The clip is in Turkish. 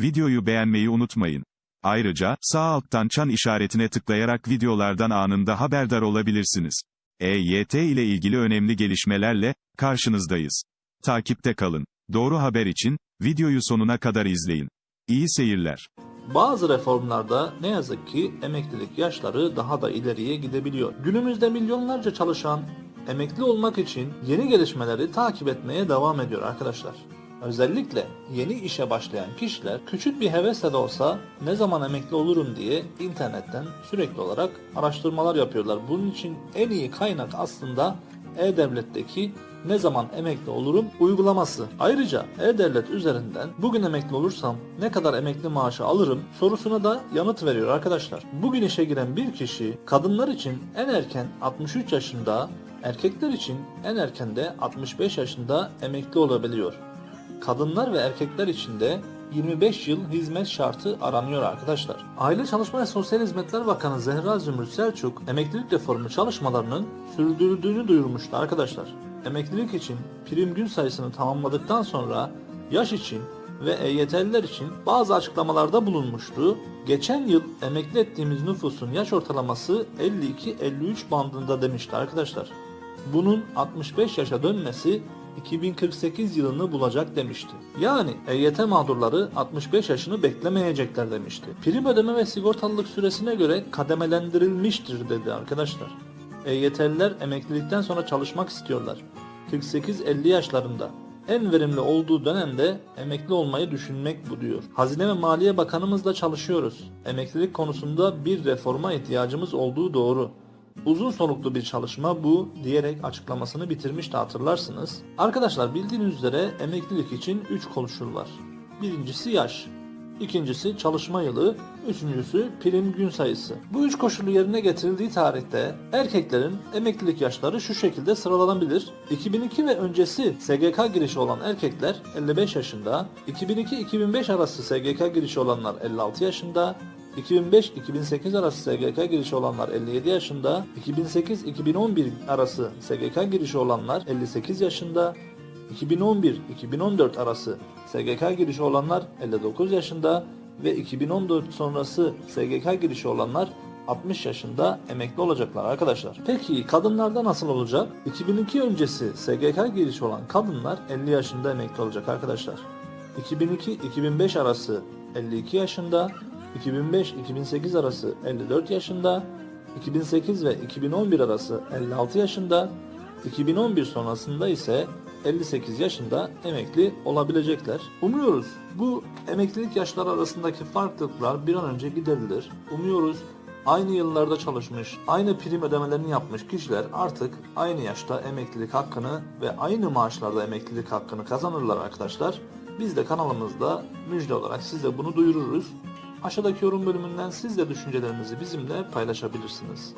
Videoyu beğenmeyi unutmayın. Ayrıca, sağ alttan çan işaretine tıklayarak videolardan anında haberdar olabilirsiniz. EYT ile ilgili önemli gelişmelerle, karşınızdayız. Takipte kalın. Doğru haber için, videoyu sonuna kadar izleyin. İyi seyirler. Bazı reformlarda ne yazık ki emeklilik yaşları daha da ileriye gidebiliyor. Günümüzde milyonlarca çalışan emekli olmak için yeni gelişmeleri takip etmeye devam ediyor arkadaşlar. Özellikle yeni işe başlayan kişiler küçük bir hevesle de olsa ne zaman emekli olurum diye internetten sürekli olarak araştırmalar yapıyorlar. Bunun için en iyi kaynak aslında E-Devlet'teki ne zaman emekli olurum uygulaması. Ayrıca E-Devlet üzerinden bugün emekli olursam ne kadar emekli maaşı alırım sorusuna da yanıt veriyor arkadaşlar. Bugün işe giren bir kişi kadınlar için en erken 63 yaşında, erkekler için en erken de 65 yaşında emekli olabiliyor. Kadınlar ve erkekler için de 25 yıl hizmet şartı aranıyor arkadaşlar. Aile Çalışma ve Sosyal Hizmetler Bakanı Zehra Zümrüt Selçuk emeklilik reformu çalışmalarının sürdürüldüğünü duyurmuştu arkadaşlar. Emeklilik için prim gün sayısını tamamladıktan sonra yaş için ve EYT'liler için bazı açıklamalarda bulunmuştu. Geçen yıl emekli ettiğimiz nüfusun yaş ortalaması 52-53 bandında demişti arkadaşlar. Bunun 65 yaşa dönmesi 2048 yılını bulacak demişti. Yani EYT mağdurları 65 yaşını beklemeyecekler demişti. Prim ödeme ve sigortalılık süresine göre kademelendirilmiştir dedi arkadaşlar. EYT'liler emeklilikten sonra çalışmak istiyorlar. 48-50 yaşlarında. En verimli olduğu dönemde emekli olmayı düşünmek bu diyor. Hazine ve Maliye Bakanımızla çalışıyoruz. Emeklilik konusunda bir reforma ihtiyacımız olduğu doğru. Uzun soluklu bir çalışma bu diyerek açıklamasını bitirmişti hatırlarsınız. Arkadaşlar bildiğiniz üzere emeklilik için 3 koşul var. Birincisi yaş, ikincisi çalışma yılı, üçüncüsü prim gün sayısı. Bu üç koşulu yerine getirildiği tarihte erkeklerin emeklilik yaşları şu şekilde sıralanabilir. 2002 ve öncesi SGK girişi olan erkekler 55 yaşında, 2002-2005 arası SGK girişi olanlar 56 yaşında, 2005-2008 arası SGK girişi olanlar 57 yaşında, 2008-2011 arası SGK girişi olanlar 58 yaşında, 2011-2014 arası SGK girişi olanlar 59 yaşında ve 2014 sonrası SGK girişi olanlar 60 yaşında emekli olacaklar arkadaşlar. Peki kadınlarda nasıl olacak? 2002 öncesi SGK girişi olan kadınlar 50 yaşında emekli olacak arkadaşlar. 2002-2005 arası 52 yaşında, 2005-2008 arası 54 yaşında, 2008 ve 2011 arası 56 yaşında, 2011 sonrasında ise 58 yaşında emekli olabilecekler. Umuyoruz bu emeklilik yaşları arasındaki farklılıklar bir an önce giderilir. Umuyoruz aynı yıllarda çalışmış, aynı prim ödemelerini yapmış kişiler artık aynı yaşta emeklilik hakkını ve aynı maaşlarda emeklilik hakkını kazanırlar arkadaşlar. Biz de kanalımızda müjde olarak size bunu duyururuz. Aşağıdaki yorum bölümünden siz de düşüncelerinizi bizimle paylaşabilirsiniz.